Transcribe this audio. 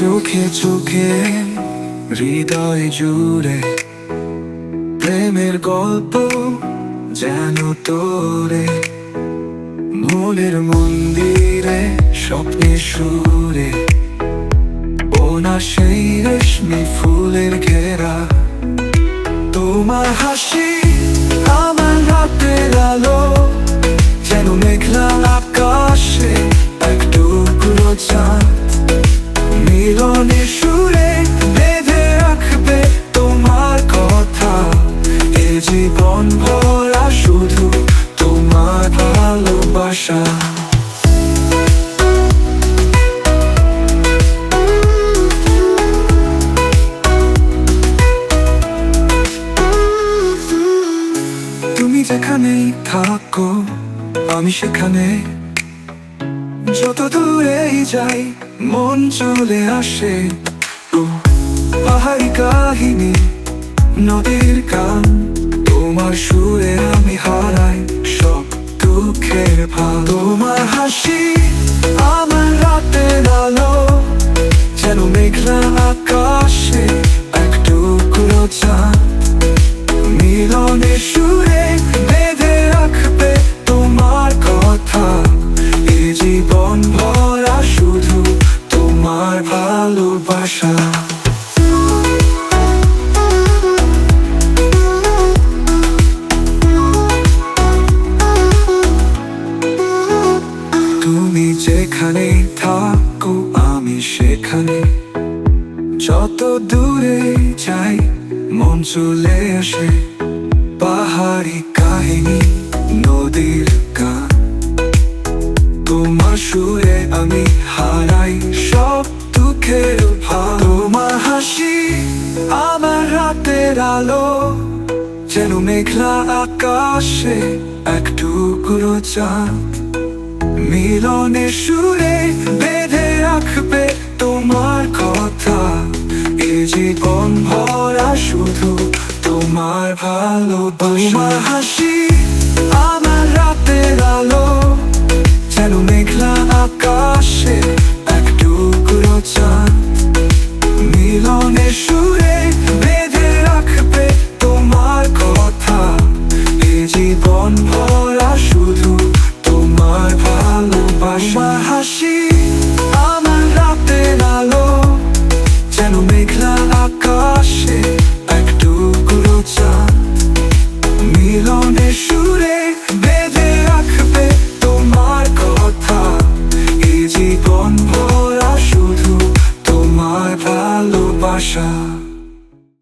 চোখে চোখে, হৃদয় জুড়ে প্রেমের গল্প যেন তোরে। মনের মন্দিরে, স্বপ্নে সুরে বোনা সেই রেশমি ফুলের ঘেরা। তোমার হাসি আমার রাতের আলো যেন মেঘলা ভালোবাসা তুমি যেখানেই থাকো, আমি সেখানে। যত দূরেই যাই, মন চলে আসে। পাহাড়ি কাহিনী, নদীর গান, তোমার সুরে আমি হারাই সব। যেন মেঘলা আকাশে এক টুকরো চাঁদ। মিলনে সুরে বেঁধে রাখবে তোমার কথা। এ জীবন ভরা শুধু তোমার ভালোবাসা। তুমি যেখানে সেখানে যত দূরে যাই, মন চলে আসে পাহাড়ি কাহিনী, নদীর গান। তোমার সুরে আমি হারাই সব দুঃখের ভাব তোমার হাসি আমার রাতের আলো, যেন মেঘলা আকাশে এক টুকরো চাঁদ। মিলনে সুরে বেঁধে রাখবে ভালোবাসা তোমার হাসি আমার রাতের আলো যেন মেঘলা আকাশে। মিলনে সুরে বেঁধে রাখবে তোমার কথা। এ জীবন ভরা শুধু তোমার ভালোবাসা।